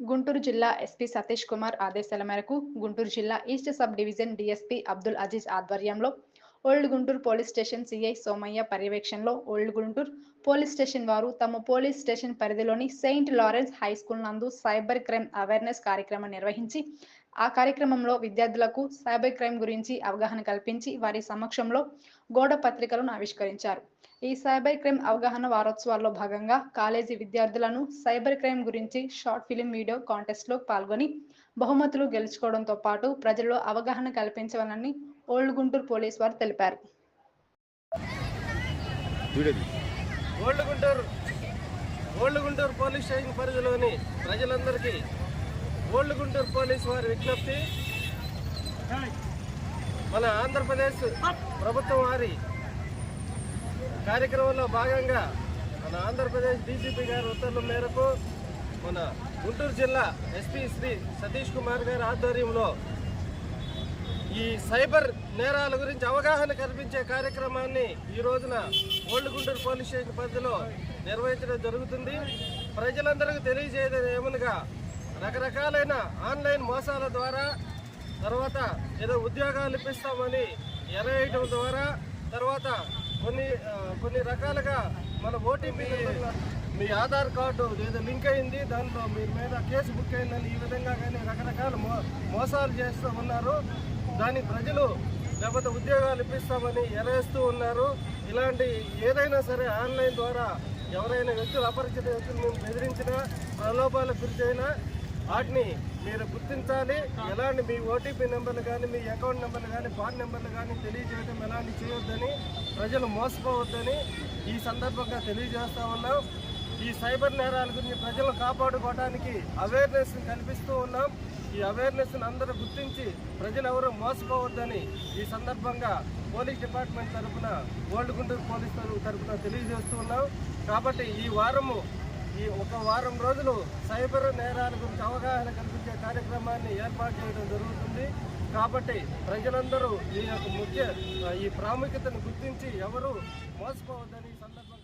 గుంటూరు జిల్లా ఎస్పీ సతీష్ కుమార్ ఆదేశాల మేరకు గుంటూరు జిల్లా east sub division DSP Abdul Aziz ఆధ్వర్యంలో old Guntur police station CI Somayya పర్యవేక్షణలో ఓల్డ్ గుంటూరు పోలీస్ స్టేషన్ వారు తమ పోలీస్ స్టేషన్ పరిధిలోని సెయింట్ లారెన్స్ హై స్కూల్ నందు సైబర్ క్రైమ్ అవేర్నెస్ కార్యక్రమం నిర్వహించి ఆ కార్యక్రమంలో విద్యార్థులకు సైబర్ క్రైమ్ గురించి అవగాహన కల్పించి వారి సమక్షంలో గోడ పత్రికలను ఆవిష్కరించారు. ఈ సైబర్ క్రైమ్ అవగాహన వారోత్సవాల్లో భాగంగా కాలేజీ విద్యార్థులను సైబర్ క్రైమ్ గురించి షార్ట్ ఫిలిం వీడియో కాంటెస్ట్లో పాల్గొని బహుమతులు గెలుచుకోవడంతో పాటు ప్రజల్లో అవగాహన కల్పించవాలని ఓల్డ్ గుంటూరు పోలీస్ వారు తెలిపారు. Old Guntur old Guntur police station పరిధిలోని ప్రజలందరికీ ఓల్డ్ గుంటూరు పోలీస్ వారి విజ్ఞప్తి. మన ఆంధ్రప్రదేశ్ ప్రభుత్వం వారి కార్యక్రమంలో భాగంగా మన ఆంధ్రప్రదేశ్ డీజీపీ గారి ఉత్తర్వుల మేరకు మన గుంటూరు జిల్లా ఎస్పీ శ్రీ సతీష్ కుమార్ గారి ఆధ్వర్యంలో ఈ సైబర్ నేరాల గురించి అవగాహన కల్పించే కార్యక్రమాన్ని ఈ రోజున ఓల్డ్ గుంటూరు పోలీస్ స్టేషన్ పరిధిలో నిర్వహించడం జరుగుతుంది. ప్రజలందరికీ తెలియజేయడం ఏమనగా రకరకాలైన ఆన్లైన్ మోసాల ద్వారా తర్వాత ఏదో ఉద్యోగాలు ఇప్పిస్తామని ఎరవేయటం ద్వారా తర్వాత కొన్ని కొన్ని రకాలుగా మన ఓటీపీ మీ ఆధార్ కార్డు ఏదో లింక్ అయింది దాంట్లో మీ మీద కేసు బుక్ అయిందని ఈ విధంగా కానీ రకరకాల మో మోసాలు చేస్తూ ఉన్నారు. దానికి ప్రజలు లేకపోతే ఉద్యోగాలు ఇప్పిస్తామని ఎరేస్తూ ఉన్నారు. ఇలాంటి ఏదైనా సరే ఆన్లైన్ ద్వారా ఎవరైనా వ్యక్తులు అపరిచిత వ్యక్తులు మేము బెదిరించినా ప్రలోభాలకు గురిచైనా వాటిని మీరు గుర్తించాలి. ఎలాంటి మీ ఓటీపీ నెంబర్లు కానీ మీ అకౌంట్ నెంబర్లు కానీ పాన్ నెంబర్లు కానీ తెలియజేయడం ఎలాంటి చేయొద్దని ప్రజలు మోసపోవద్దని ఈ సందర్భంగా తెలియజేస్తా ఉన్నాం. ఈ సైబర్ నేరాల గురించి ప్రజలను కాపాడుకోవడానికి అవేర్నెస్ కల్పిస్తూ ఉన్నాం. ఈ అవేర్నెస్ని అందరూ గుర్తించి ప్రజలు ఎవరు మోసపోవద్దని ఈ సందర్భంగా పోలీస్ డిపార్ట్మెంట్ తరఫున ఓల్డ్ గుంటూరు పోలీస్ తరఫున తెలియజేస్తూ ఉన్నాం. కాబట్టి ఈ వారము వారం రోజులు సైబర్ నేరాల గురించి అవగాహన కల్పించే కార్యక్రమాన్ని ఏర్పాటు చేయడం జరుగుతుంది. కాబట్టి ప్రజలందరూ ఈ యొక్క ముఖ్య ఈ ప్రాముఖ్యతను గుర్తించి ఎవరు మోసపోవద్దని సందర్భంగా